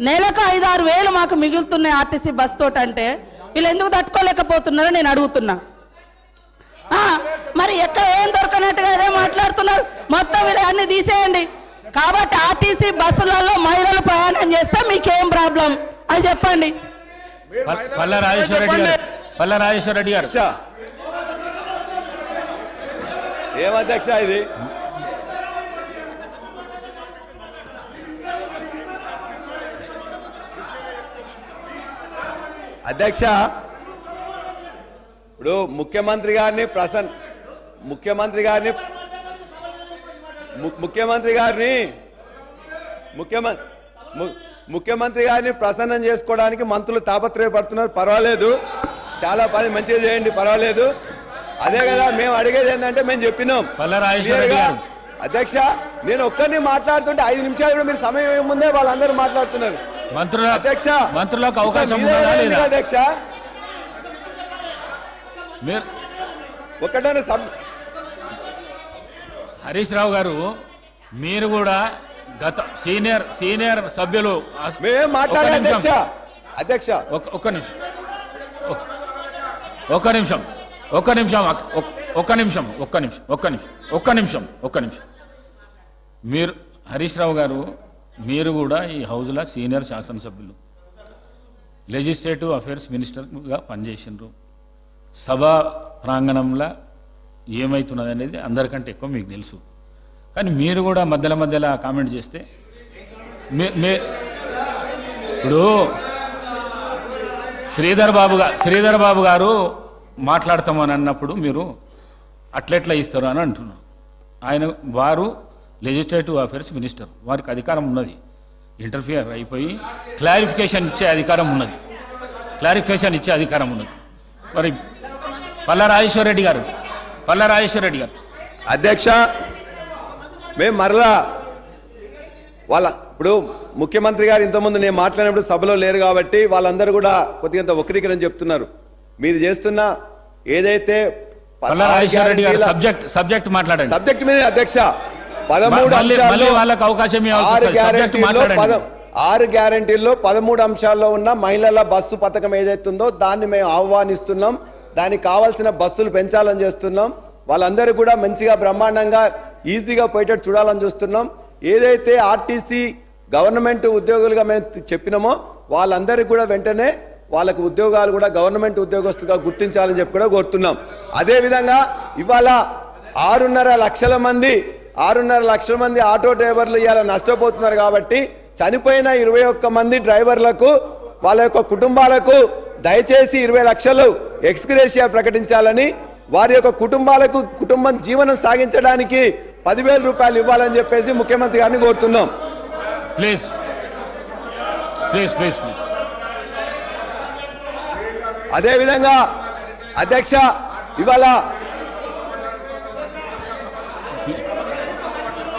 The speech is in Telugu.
నెలకు ఐదు ఆరు వేలు మాకు మిగులుతున్నాయి ఆర్టీసీ బస్ తోటి అంటే వీళ్ళు ఎందుకు తట్టుకోలేకపోతున్నారో నేను అడుగుతున్నా. ఆ, మరి ఎక్కడ ఏం దొరకనట్టుగా అదే మాట్లాడుతున్నారు? మొత్తం వీళ్ళు అన్ని తీసేయండి. కాబట్టి ఆర్టీసీ బస్సులలో మహిళలు ప్రయాణం చేస్తే మీకేం ప్రాబ్లం? అది చెప్పండి. పల్ల రాజేశ్వర రెడ్డి గారు. పల్ల రాజేశ్వర రెడ్డి గారు. అధ్యక్ష ఏం అధ్యక్ష ఇది? అధ్యక్ష ఇప్పుడు ముఖ్యమంత్రి గారిని ప్రసన్ ముఖ్యమంత్రి గారిని ముఖ్యమంత్రి గారిని ముఖ్యమంత్రి ముఖ్యమంత్రి గారిని ప్రసన్నం చేసుకోవడానికి మంత్రులు తాపత్రయపడుతున్నారు. పర్వాలేదు. చాలా పని మంచిగా చేయండి పర్వాలేదు. అదే కదా మేము అడిగేది ఏంటంటే మేము చెప్పినాం. అధ్యక్ష నేను ఒక్కరిని మాట్లాడుతుంటే ఐదు నిమిషాలు కూడా మీరు సమయం ముందే వాళ్ళందరూ మాట్లాడుతున్నారు. మంత్రుల అధ్యక్ష మంత్రులకు అవకాశం అధ్యక్ష? మీరు సబ్ హరీష్ రావు గారు మీరు కూడా గత సీనియర్ సీనియర్ సభ్యులు. అధ్యక్ష. అధ్యక్ష. ఒక్క ఒక్క నిమిషం. ఒక్క- నిమిషం. ఒక్క నిమిషం ఒక్క నిమిషం ఒక్క నిమిషం ఒక్క నిమిషం ఒక్క నిమిషం ఒక్క నిమిషం. మీరు హరీష్ రావు గారు మీరు కూడా ఈ హౌజ్లో సీనియర్ శాసనసభ్యులు. లెజిస్లేటివ్ అఫైర్స్ మినిస్టర్గా పనిచేసినారు సభా ప్రాంగణంలో ఏమవుతున్నది అనేది అందరికంటే ఎక్కువ మీకు తెలుసు. కానీ మీరు కూడా మధ్యలో మధ్యలో కామెంట్ చేస్తే మీ- ఇప్పుడు శ్రీధర్ బాబు గారు శ్రీధర్ బాబు గారు మాట్లాడతామని అన్నప్పుడు మీరు అట్లెట్లా ఇస్తారు అని అంటున్నారు. ఆయన వారు లెజిస్లేటివ్ అఫైర్స్ మినిస్టర్ వారికి అధికారం ఉన్నది. ఇంటర్ఫియర్ అయిపోయి క్లారిఫికేషన్ ఇచ్చే అధికారం ఉన్నది. క్లారిఫికేషన్ ఇచ్చే అధికారం ఉన్నది. మరి పల్ల రాజేశ్వర రెడ్డి గారు పల్ల రాజేశ్వర రెడ్డి గారు. అధ్యక్ష మేము మరలా వాళ్ళ ఇప్పుడు ముఖ్యమంత్రి గారు ఇంతకుముందు నేను మాట్లాడినప్పుడు సభలో లేరు కాబట్టి వాళ్ళందరూ కూడా కొద్దిగా వక్రీకరణ చెప్తున్నారు. మీరు చేస్తున్న ఏదైతే సబ్జెక్ట్ సబ్జెక్ట్ మాట్లాడండి. సబ్జెక్ట్ మీద అధ్యక్ష. పదమూడు వాళ్ళకి అవకాశం ఆరు. పద ఆరు గ్యారెంటీల్లో పదమూడు అంశాల్లో ఉన్న మహిళల బస్సు పథకం ఏదైతుందో దాన్ని మేము ఆహ్వానిస్తున్నాం. దానికి కావాల్సిన బస్సులు పెంచాలని చేస్తున్నాం. వాళ్ళందరూ కూడా మంచిగా బ్రహ్మాండంగా ఈజీగా పోయేటట్టు చూడాలని చూస్తున్నాం. ఏదైతే ఆర్టీసీ గవర్నమెంట్ ఉద్యోగులుగా మేము చెప్పినామో వాళ్ళందరికీ కూడా వెంటనే వాళ్ళకు ఉద్యోగాలు కూడా గవర్నమెంట్ ఉద్యోగస్తులుగా గుర్తించాలని చెప్పి కూడా కోరుతున్నాం. అదేవిధంగా ఇవాళ ఆరున్నర లక్షల మంది ఆరున్నర లక్షల మంది ఆటో డ్రైవర్లు ఇవాళ నష్టపోతున్నారు కాబట్టి చనిపోయిన ఇరవై ఒక్క మంది డ్రైవర్లకు వాళ్ళ యొక్క కుటుంబాలకు దయచేసి ఇరవై లక్షలు ఎక్స్గ్రేషియా ప్రకటించాలని వారి యొక్క కుటుంబాలకు కుటుంబం జీవనం సాగించడానికి పదివేల రూపాయలు ఇవ్వాలని చెప్పేసి ముఖ్యమంత్రి గారిని కోరుతున్నాం. ప్లీజ్. Please please please. అదేవిధంగా అధ్యక్ష ఇవాళ